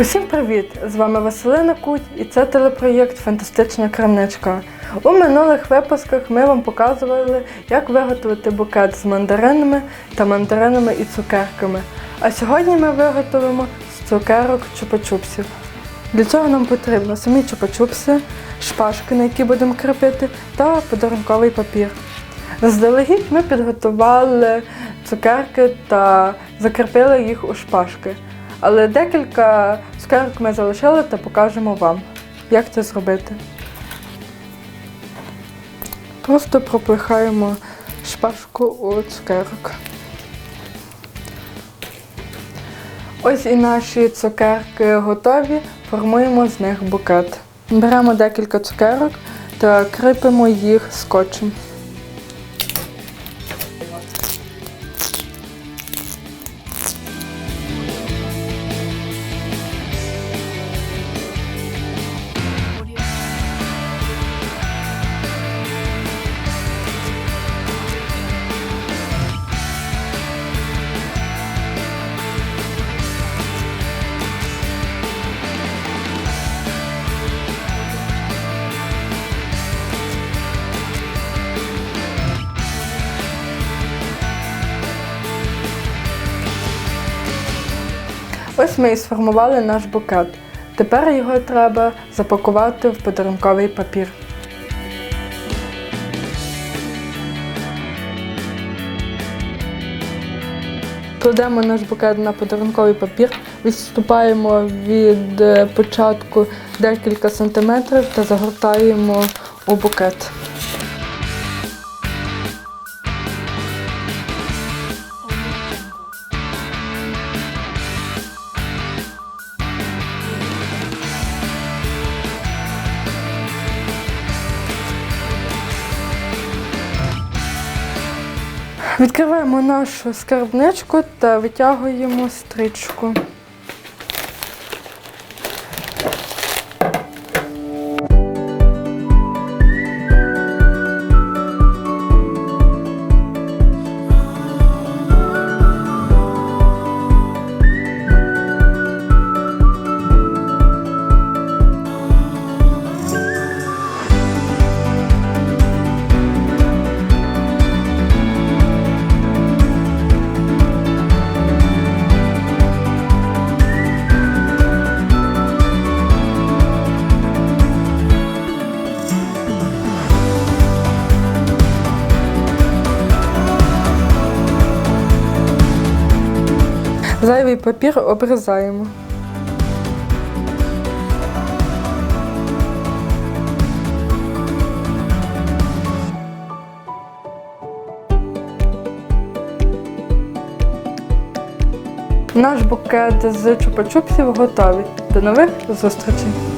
Усім привіт! З вами Василина Куть і це телепроєкт Фантастична крамничка. У минулих випусках ми вам показували, як виготовити букет з мандаринами та мандаринами і цукерками. А сьогодні ми виготовимо з цукерок чупа-чупсів. Для цього нам потрібно самі чупа-чупси, шпажки, на які будемо кріпити, та подарунковий папір. Заздалегідь ми підготували цукерки та закріпили їх у шпажки. Але декілька цукерок ми залишили та покажемо вам, як це зробити. Просто пропихаємо шпажку у цукерок. Ось і наші цукерки готові, формуємо з них букет. Беремо декілька цукерок та кріпимо їх скотчем. Ось ми і сформували наш букет. Тепер його треба запакувати в подарунковий папір. Кладемо наш букет на подарунковий папір, відступаємо від е, початку декілька сантиметрів та загортаємо у букет. Відкриваємо нашу скарбничку та витягуємо стрічку. Зайвий папір обрізаємо. Наш букет з чупа-чупсів готовий. До нових зустрічей!